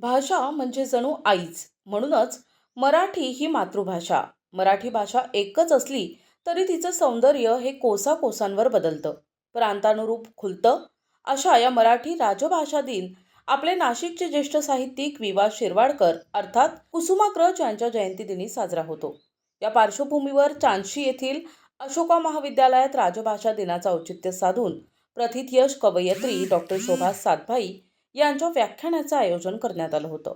भाषा म्हणजे जणू आईच. म्हणूनच मराठी ही मातृभाषा. मराठी भाषा एकच असली तरी तिचं सौंदर्य हे कोसाकोसांवर बदलतं. प्रांतानुरूप खुलतं. अशा या मराठी राजभाषा दिन आपले नाशिकचे ज्येष्ठ साहित्यिक विवा शिरवाडकर अर्थात कुसुमाग्रज यांच्या जयंतीदिनी साजरा होतो. या पार्श्वभूमीवर चांदशी येथील अशोका महाविद्यालयात राजभाषा दिनाचं औचित्य साधून प्रथित यश कवयित्री डॉक्टर शोभा सातभाई यांच्या व्याख्यानाचं आयोजन करण्यात आलं होतं.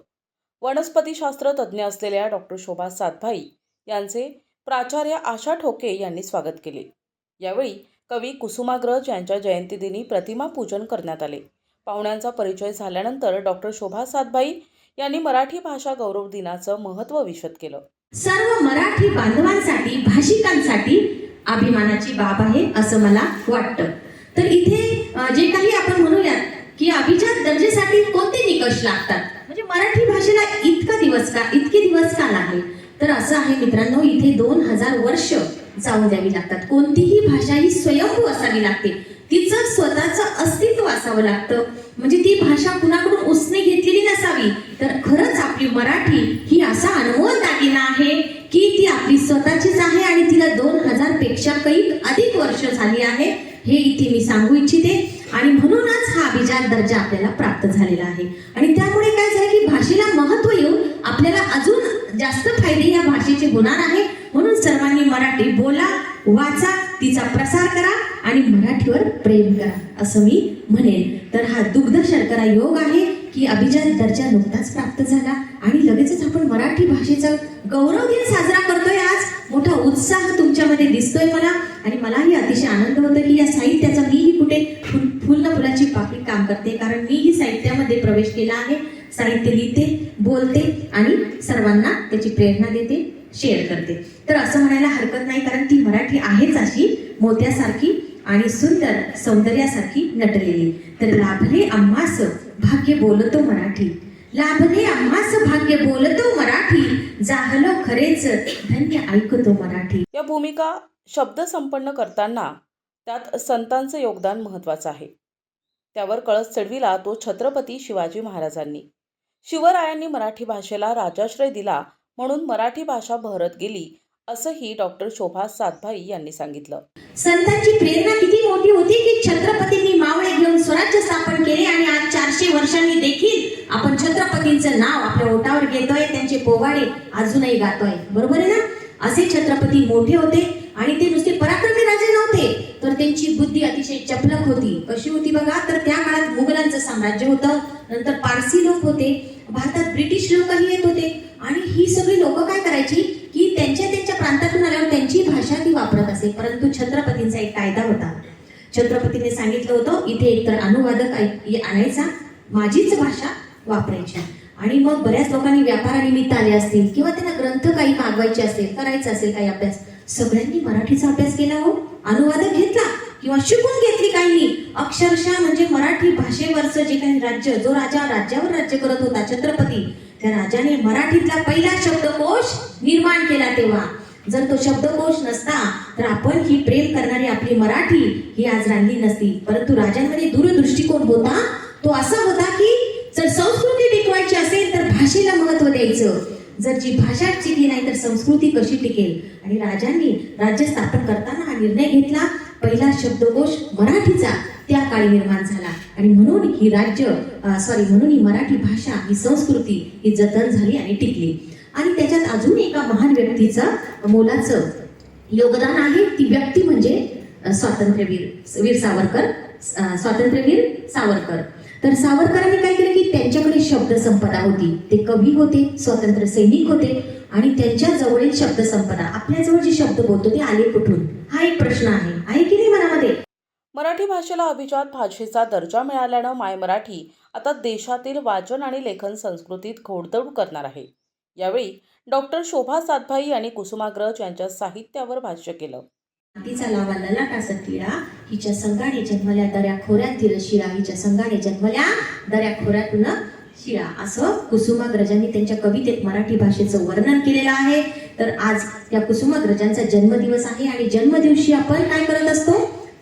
वनस्पतीशास्त्र तज्ज्ञ असलेल्या डॉक्टर शोभा सातभाई यांचे प्राचार्य आशा ठोके यांनी स्वागत केले. यावेळी कवी कुसुमाग्रज यांच्या जयंतीदिनी प्रतिमा पूजन करण्यात आले. पाहुण्यांचा परिचय झाल्यानंतर डॉक्टर शोभा सातभाई यांनी मराठी भाषा गौरव दिनाचं महत्त्व विशद केलं. सर्व मराठी बांधवांसाठी भाषिकांसाठी अभिमानाची बाब आहे असं मला वाटतं. तर इथे जे काही आपण म्हणूयात की अभिजात दर्जेसाठी कोणते निकष लागतात? म्हणजे मराठी भाषेला इतका दिवस का इतके दिवस का लागले तर असं आहे मित्रांनो इथे दोन हजार वर्ष जाऊ द्यावी लागतात. कोणतीही भाषा ही स्वयंभू असावी लागते. तिचं स्वतःचं अस्तित्व असावं लागतं. म्हणजे ती भाषा कुणाकडून उसने घेतलेली नसावी. तर खरंच आपली मराठी ही असा अनमोल दागिना आहे की ती आपली स्वतःचीच आहे आणि तिला दोन हजारपेक्षा काही अधिक वर्ष झाली आहे. हे इथे मी सांगू इच्छिते. आणि म्हणूनच हा अभिजात दर्जा आपल्याला प्राप्त झालेला आहे. आणि त्यामुळे काय झालं की भाषेला महत्त्व येऊन आपल्याला अजून जास्त फायदे या भाषेचे होणार आहे. म्हणून सर्वांनी मराठी बोला वाचा तिचा प्रसार करा आणि मराठीवर प्रेम करा असं मी म्हणेन. तर हा दुग्ध शर्करा योग आहे की अभिजात दर्जा नुकताच प्राप्त झाला आणि लगेचच आपण मराठी भाषेचा गौरव दिन साजरा करतोय आज. मोठा उत्साह तुमच्यामध्ये दिसतोय मला आणि मलाही अतिशय आनंद होतो की या साहित्याचा मीही कुठे पूर्ण फुलाची पाकळी काम करते. कारण मीही साहित्यामध्ये प्रवेश केला आहे. साहित्य लिहिते बोलते आणि सर्वांना त्याची प्रेरणा देते शेअर करते. तर असं म्हणायला हरकत नाही. कारण ती मराठी आहेच अशी मोत्यासारखी आणि सुंदर सौंदर्यासारखी नटलेली. तर लाभले आम्हास भाग्य बोलतो मराठी. लाभले आम्हास भाग्य बोलतो मराठी. जाहलो खरेच धन्य ऐकतो मराठी. या भूमिका शब्द संपन्न करताना त्यात संतांचं योगदान महत्त्वाचं आहे. त्यावर कळस चढविला तो छत्रपती शिवाजी महाराजांनी. शिवरायांनी मराठी भाषेला राजाश्रय दिला म्हणून मराठी भाषा बहरत गेली असंही डॉक्टर शोभा सातभाई यांनी सांगितलं. संतांची प्रेरणा किती मोठी होती की छत्रपतींनी मावळे घेऊन स्वराज्य स्थापन केले आणि आज चारशे वर्षांनी देखील आपण छत्रपतींचं नाव आपल्या ओटावर घेतोय त्यांचे पोवाडे अजूनही गातोय. बरोबर आहे ना? असे छत्रपती मोठे होते आणि ते नुसते पराक्रम त्यांची बुद्धी अतिशय चपलक होती. कशी होती बघा तर त्या काळात मुघलांचं साम्राज्य होतं नंतर पारसी लोक होते भारतात ब्रिटिश लोकही येत होते. आणि ही सगळी लोक काय करायची की त्यांच्या त्यांच्या प्रांतातून आल्यावर त्यांची भाषा ती वापरत असे. परंतु छत्रपतींचा एक कायदा होता. छत्रपतीने सांगितलं होतं इथे एकतर अनुवादक ऐ- आणायचा माझीच भाषा वापरायची. आणि मग बऱ्याच लोकांनी व्यापारानिमित्त आले असतील किंवा त्यांना ग्रंथ काही मागवायचे असेल करायचा असेल काही अभ्यास. सगळ्यांनी मराठीचा अभ्यास केला हो. अनुवादक घेतला किंवा शिकून घेतली काही अक्षरशः म्हणजे मराठी भाषेवरचं जे काही राज्य जो राजा राज्यावर राज्य करत होता छत्रपती त्या राजाने मराठीतला पहिला शब्दकोश निर्माण केला तेव्हा. जर तो शब्दकोश नसता तर आपण ही प्रेम करणारी आपली मराठी ही आज राहिली नसती. परंतु राजांमध्ये दूरदृष्टिकोन होता. तो असा होता की जर संस्कृती टिकवायची असेल तर भाषेला महत्त्व द्यायचं. जर जी भाषा टिकली नाही तर संस्कृती कशी टिकेल? आणि राजांनी राज्य स्थापन करताना हा निर्णय घेतला. पहिला शब्दकोश मराठीचा त्या काळी निर्माण झाला. आणि म्हणून ही राज्य सॉरी म्हणून ही मराठी भाषा ही संस्कृती ही जतन झाली आणि टिकली. आणि त्याच्यात अजून एका महान व्यक्तीचं मोलाचं योगदान आहे. ती व्यक्ती म्हणजे स्वातंत्र्यवीर वीर सावरकर स्वातंत्र्यवीर सावरकर. तर सावरकरांनी काय केलं की त्यांच्याकडे शब्द संपदा होती. ते कवी होते स्वातंत्र्य सैनिक होते आणि त्यांच्या जवळील शब्द संपदा आपल्या जवळ जे शब्द बोलतो ते आले कुठून? हा एक प्रश्न आहे. आहे की नाही मनामध्ये? मराठी भाषेला अभिजात भाषेचा दर्जा मिळाल्यानं माय मराठी आता देशातील वाचन आणि लेखन संस्कृतीत घोडदौड करणार आहे. यावेळी डॉक्टर शोभा सातभाई यांनी कुसुमाग्रज यांच्या साहित्यावर भाष्य केलं. हिच्या संघाने जन्मल्या दऱ्या खोऱ्यातील शिळा हिच्या संघाने जन्मल्या दऱ्या खोऱ्यातून शिळा. असं कुसुमाग्रजांनी त्यांच्या कवितेत मराठी भाषेचं वर्णन केलेलं आहे. तर आज या कुसुमाग्रजांचा जन्मदिवस आहे आणि जन्मदिवशी आपण काय करत असतो?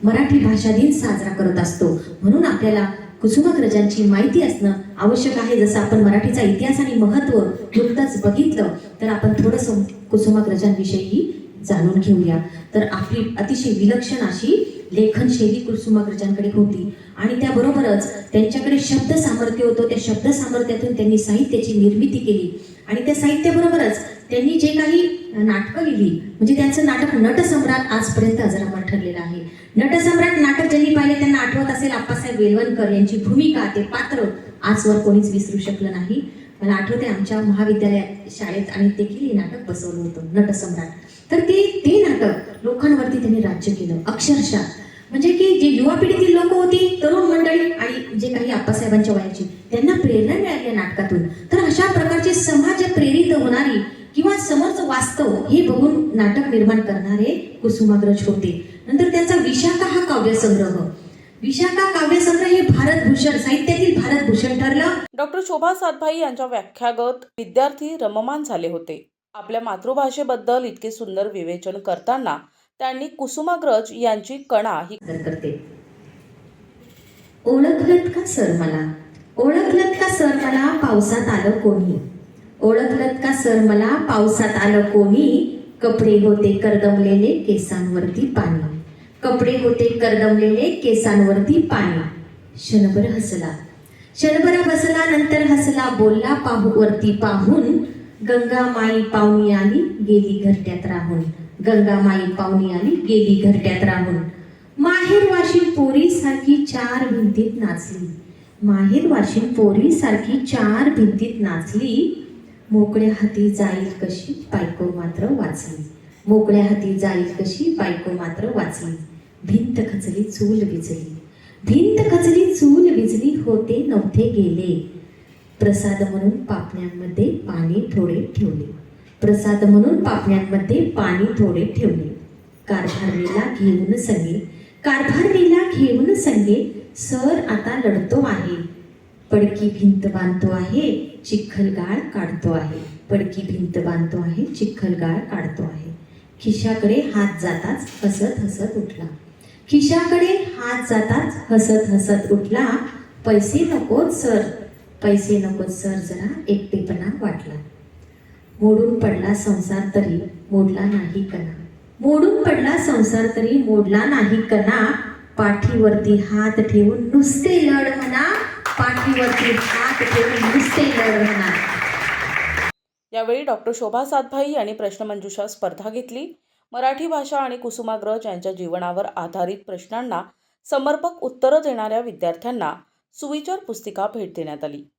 मराठी भाषा दिन साजरा करत असतो. म्हणून आपल्याला कुसुमाग्रजांची माहिती असणं आवश्यक आहे. जसं आपण मराठीचा इतिहास आणि महत्त्व नुकतंच बघितलं तर आपण थोडंसं कुसुमाग्रजांविषयी जाणून घेऊया. तर आपली अतिशय विलक्षण अशी लेखन शैली कुसुमाग्रजांकडे होती. आणि त्याबरोबरच त्यांच्याकडे शब्द सामर्थ्य होतं. त्या शब्द सामर्थ्यातून त्यांनी साहित्याची निर्मिती केली. आणि त्या साहित्याबरोबरच त्यांनी जे काही नाटकं लिहिली म्हणजे त्यांचं नाटक नटसम्राट आजपर्यंत अजरामर ठरलेलं आहे. नटसम्राट नाटक ज्यांनी पाहिले त्यांना आठवत असेल आप्पासाहेब वेलवणकर यांची भूमिका. ते पात्र आजवर कोणीच विसरू शकलं नाही. मला आठवते आमच्या महाविद्यालयात शाळेत आणि देखील हे नाटक बसवलं होतं नटसम्राट. तर ते ते नाटक लोकांवरती त्यांनी राज्य केलं. अक्षरशः. म्हणजे की जे युवा पिढीतील लोक होती तरुण मंडळी आणि जे काही आप्पासाहेबांच्या वयाची त्यांना प्रेरणा मिळाली या नाटकातून. तर अशा प्रकारचे समाज प्रेरित होणारी किंवा समज वास्तव हे बघून नाटक निर्माण करणारे कुसुमाग्रज होते. नंतर त्यांचा विशाखा हा काव्यसंग्रह. विशाखा काव्यसंग्रह हे भारतभूषण साहित्यातील भारतभूषण ठरलं. डॉक्टर शोभा सातभाई यांच्या व्याख्यागत विद्यार्थी रममान झाले होते. आपल्या मातृभाषेबद्दल इतके सुंदर विवेचन करताना त्यांनी कुसुमाग्रज यांची कणा ही करते ओळखलत का सर मला? ओळखलत का सर मला? पावसात आलं कोणी? ओळखलत का सर मला? पावसात आलं कोणी? कपडे होते करदमलेले केसांवरती पाणी. कपडे होते करदमलेले केसांवरती पाणी. क्षणभर हसला. क्षणभर बसला नंतर हसला बोलला पाहू वरती पाहून गंगा माई पाहुणी आली गेली घरट्यात राहून. गंगा माई पाहुणी आली गेली घरट्यात राहून. माहेर वाशिन पोरी सारखी चार भिंतीत नाचली. माहेर वाशिन पोरी सारखी चार भिंतीत नाचली. मोकळ्या हाती जाईल कशी बायको मात्र वाचली. मोकळ्या हाती जाईल कशी बायको मात्र वाचली. भिंत खचली चूल विजली. भिंत खचली चूल विजली होते नव्हते गेले. प्रसाद म्हणून पापण्यांमध्ये पाणी थोडे ठेवले. प्रसाद म्हणून पापण्यांमध्ये पाणी थोडे ठेवले. कारभारणीला घेऊन संगे. कारभारणीला घेऊन संगे सर आता लढतो आहे. पडकी भिंत बांधतो आहे चिखलगाळ काढतो आहे. पडकी भिंत बांधतो आहे चिखलगाळ काढतो आहे. खिशाकडे हात जाताच हसत हसत उठला. खिशाकडे हात जाताच हसत हसत उठला. पैसे नकोत सर. पैसे नकोत सर जरा एकटेपणा वाटला. मोडून पडला संसार तरी मोडला नाही कणा. मोडून पडला संसार तरी मोडला नाही कणा. पाठीवरती हात ठेवून नुसते लढ म्हणा. पाठीवरती हात ठेवून नुसते लढ म्हणा. यावेळी डॉक्टर शोभा सातभाई यांनी प्रश्नमंजुषा स्पर्धा घेतली. मराठी भाषा आणि कुसुमाग्रज यांच्या जीवनावर आधारित प्रश्नांना समर्पक उत्तरं देणाऱ्या विद्यार्थ्यांना सुविचार पुस्तिका भेट देण्यात आली.